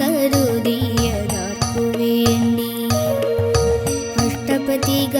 കരുതിയതാർക്കുവേണ്ടി? അഷ്ടപതിക